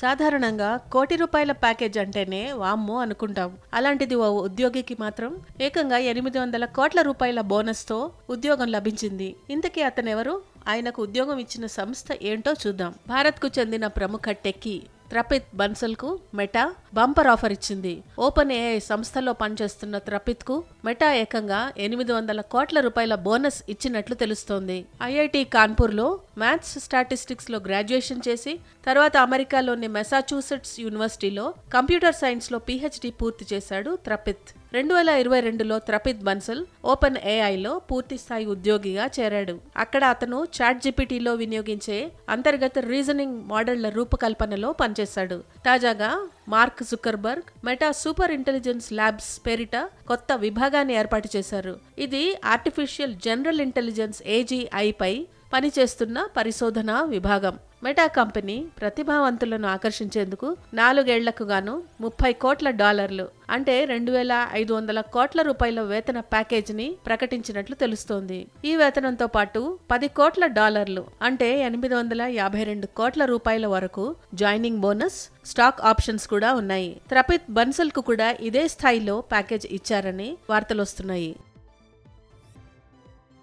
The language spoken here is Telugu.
సాధారణంగా కోటి రూపాయల ప్యాకేజ్ అంటేనే వామ్మో అనుకుంటాం అలాంటిది ఓ ఉద్యోగికి మాత్రం ఏకంగా ఎనిమిది వందల కోట్ల రూపాయల బోనస్తో ఉద్యోగం లభించింది. ఇంతకీ అతనెవరు? ఆయనకు ఉద్యోగం ఇచ్చిన సంస్థ ఏంటో చూద్దాం. భారత్కు చెందిన ప్రముఖ టెక్కీ త్రపిత్ బన్సల్కు మెటా బంపర్ ఆఫర్ ఇచ్చింది. ఓపెన్ ఏఐ సంస్థలో పనిచేస్తున్న త్రపిత్కు మెటా ఏకంగా ఎనిమిది వందల కోట్ల రూపాయల బోనస్ ఇచ్చినట్లు తెలుస్తోంది. ఐఐటి కాన్పూర్లో మ్యాథ్స్ స్టాటిస్టిక్స్లో గ్రాడ్యుయేషన్ చేసి తర్వాత అమెరికాలోని మెసాచ్యూసెట్స్ యూనివర్సిటీలో కంప్యూటర్ సైన్స్లో పిహెచ్డి పూర్తి చేశాడు త్రపిత్ రెండు వేల ఇరవై రెండులో త్రపిత్ బన్సల్ ఓపెన్ ఏఐలో పూర్తిస్థాయి ఉద్యోగిగా చేరాడు. అక్కడ అతను చాట్ జిపిటీలో వినియోగించే అంతర్గత రీజనింగ్ మోడళ్ళ రూపకల్పనలో పనిచేశాడు. తాజాగా Mark Zuckerberg Meta super intelligence labs పేరిట కొత్త విభాగాన్ని ఏర్పాటు చేశారు. ఇది ఆర్టిఫిషియల్ జనరల్ ఇంటెలిజెన్స్ ఏజీఐ పై పనిచేస్తున్న పరిశోధన విభాగం. మెటా కంపెనీ ప్రతిభావంతులను ఆకర్షించేందుకు నాలుగేళ్ళకు గాను ముప్పై కోట్ల డాలర్లు అంటే రెండు వేల ఐదు వందల కోట్ల రూపాయల వేతన ప్యాకేజీని ప్రకటించినట్లు తెలుస్తోంది. ఈ వేతనంతో పాటు పది కోట్ల డాలర్లు అంటే ఎనిమిది వందల యాభై రెండు కోట్ల రూపాయల వరకు జాయినింగ్ బోనస్ స్టాక్ ఆప్షన్స్ కూడా ఉన్నాయి. త్రపిత్ బన్సల్కు కూడా ఇదే స్థాయిలో ప్యాకేజ్ ఇచ్చారని వార్తలొస్తున్నాయి.